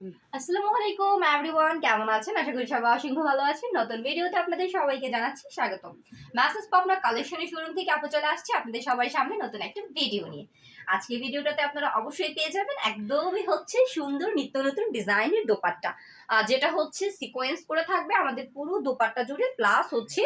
আসসালামু আলাইকুম এভরিওয়ান কেমন আছেন? আশা করি সবাই অসংখ্য ভালো আছেন। নতুন ভিডিওতে আপনাদের সবাইকে জানাচ্ছি স্বাগতম। ম্যাসেজ পাবনা কালেকশনের শোরুম থেকে আপু চলে আসছে আপনাদের সবাই সামনে নতুন একটা ভিডিও নিয়ে। আজকে ভিডিওটাতে আপনারা অবশ্যই পেয়ে যাবেন একদমই হচ্ছে সুন্দর নিত্য নতুন ডিজাইনের দোপাট্টা। আহ, যেটা হচ্ছে সিকোয়েন্স করে থাকবে আমাদের পুরো দোপাট্টা জুড়ে প্লাস হচ্ছে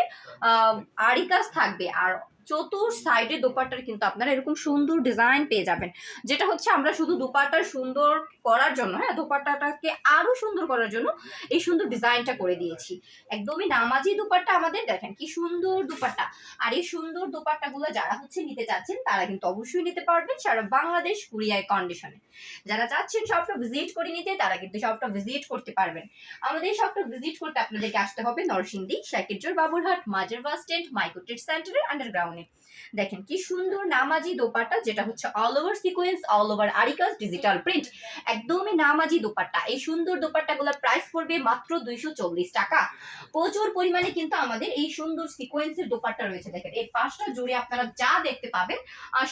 আরি কাজ থাকবে। আর চতুর সাইডে দোপাট্টার কিন্তু আপনারা এরকম সুন্দর ডিজাইন পেয়ে যাবেন। যেটা হচ্ছে আমরা শুধু দোপাট্টা সুন্দর করার জন্য হ্যাঁ দোপাট্টাটাকে আরও সুন্দর করার জন্য এই সুন্দর ডিজাইনটা করে দিয়েছি। একদমই নামাজি দুপাট্টা আমাদের, দেখেন কি সুন্দর দুপাট্টা। আর এই সুন্দর দুপাট্টাগুলো যারা হচ্ছে নিতে চাচ্ছেন, তারা কিন্তু অবশ্যই নিতে পারবেন সারা বাংলাদেশ কুরিয়ার কন্ডিশনে যারা চাচ্ছেন শপটা ভিজিট করে নিতে, তারা কিন্তু শপটা ভিজিট করতে পারবেন। আমাদের শপটা ভিজিট করতে আপনাদেরকে আসতে হবে নরসিংদী শাকিরজোর বাবুরহাট, মাজার বাস স্ট্যান্ড মাইকোটেড সেন্টারের আন্ডারগ্রাউন্ডে দেখেন কি সুন্দর নামাজি দোপাট্টা, যেটা হচ্ছে all over sequence all over আরিকাস digital print একদমই নামাজি দোপাট্টা। এই সুন্দর দোপাট্টাগুলোর প্রাইস পড়বে মাত্র দুইশো চল্লিশ টাকা। প্রচুর পরিমাণে কিন্তু আমাদের এই সুন্দর সিকোয়েন্সের দোপাট্টা রয়েছে। দেখেন এই পাঁচটা জুড়ে আপনারা যা দেখতে পাবেন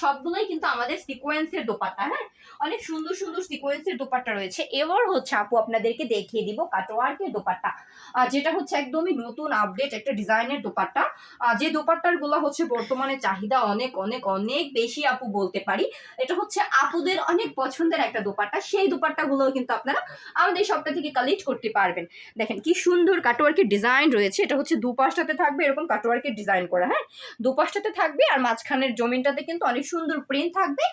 সবগুলোই কিন্তু আমাদের সিকোয়েন্সের দোপাট্টা হ্যাঁ? অনেক সুন্দর সুন্দর সিকোয়েন্সের দোপাট্টা রয়েছে। এবার হচ্ছে আপু আপনাদেরকে দেখিয়ে দিব কাটোয়ার্কের দোপাট্টা। যেটা হচ্ছে একদমই নতুন আপডেট একটা ডিজাইনের দোপাট্টা। যে দোপাট্টারগুলো হচ্ছে বর্তমানে চাহিদা অনেক অনেক অনেক বেশি আপু বলতে পারি। এটা হচ্ছে আপুদের অনেক পছন্দের একটা দোপাট্টা। সেই দোপাট্টাগুলো কিন্তু আপনারা আমাদের সবটা থেকে কালেক্ট করতে পারবেন। দেখেন কি সুন্দর কাটোয়ার্কের ডিজাইন রয়েছে। এটা হচ্ছে দুপাশটাতে থাকবে, এরকম কাটোয়ার্কের ডিজাইন করা হ্যাঁ? দুপাশটাতে থাকবে আর মাঝখানের জমিনটাতে কিন্তু অনেক সুন্দর প্রিন্ট থাকবে।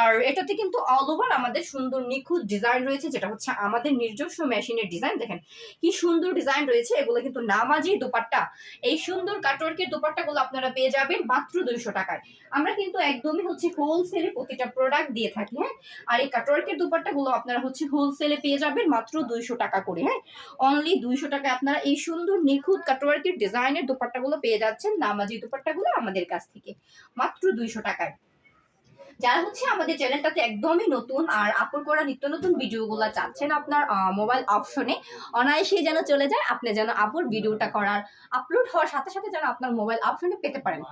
আর এটাতে কিন্তু অল ওভার আমাদের সুন্দর নিখুঁত ডিজাইন রয়েছে, যেটা হচ্ছে আমাদের নিজস্ব মেশিনের ডিজাইন দেখেন কি সুন্দর ডিজাইন রয়েছে। এগুলো কিন্তু নামাজি দোপাট্টা। এই সুন্দর কাটোয়ার্কের দোপাট্টাগুলো আপনারা পেয়ে যাবেন। মাত্র দুইশো টাকায়। আমরা কিন্তু একদমই হচ্ছে হোলসেলে প্রতিটা প্রোডাক্ট দিয়ে থাকি হ্যাঁ? আর এই কাটোয়ার্কের দোপাট্টাগুলো আপনারা হচ্ছে হোলসেলে পেয়ে যাবেন মাত্র দুইশো টাকা করে হ্যাঁ? অনলি দুইশো টাকায় আপনারা এই সুন্দর নিখুঁত কাটোয়ার্কের ডিজাইনের দুপাট্টাগুলো পেয়ে যাচ্ছেন, নামাজি দুপাট্টাগুলো আমাদের কাছ থেকে, মাত্র দুইশো টাকায়। যারা হচ্ছে আমাদের চ্যানেলটাতে একদমই নতুন আর আপলোড করা নিত্য নতুন ভিডিওগুলো চাচ্ছেন আপনার মোবাইল অপশনে অনায়াসে যেন চলে যায়, আপনি যেন আপুর ভিডিওটা করার আপলোড হওয়ার সাথে সাথে যেন আপনার মোবাইল অপশনে পেতে পারেন।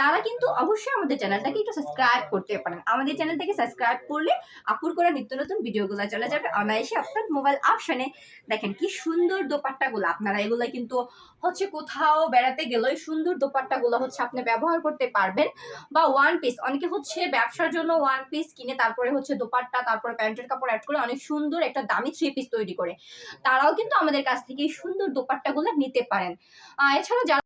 তারা কিন্তু অবশ্যই আমাদের চ্যানেলটাকে একটু সাবস্ক্রাইব করতে পারেন। আমাদের চ্যানেল থেকে সাবস্ক্রাইব করলে আপুর করা নিত্য নতুন ভিডিওগুলো চলে যাবে অনায়াসে আপনার মোবাইল অপশনে দেখেন কি সুন্দর দোপাট্টাগুলো, আপনারা এগুলো কিন্তু হচ্ছে কোথাও বেড়াতে গেলেই সুন্দর দোপাট্টাগুলো হচ্ছে আপনি ব্যবহার করতে পারবেন। বা ওয়ান পিস অনেকে হচ্ছে ব্যবসার জন্য ওয়ান পিস কিনে তারপরে হচ্ছে দোপাট্টা, তারপরে প্যান্টের কাপড় অ্যাড করে অনেক সুন্দর একটা দামি থ্রি পিস তৈরি করে। তারাও কিন্তু আমাদের কাছ থেকে এই সুন্দর দোপাট্টাগুলো নিতে পারেন। এছাড়া যারা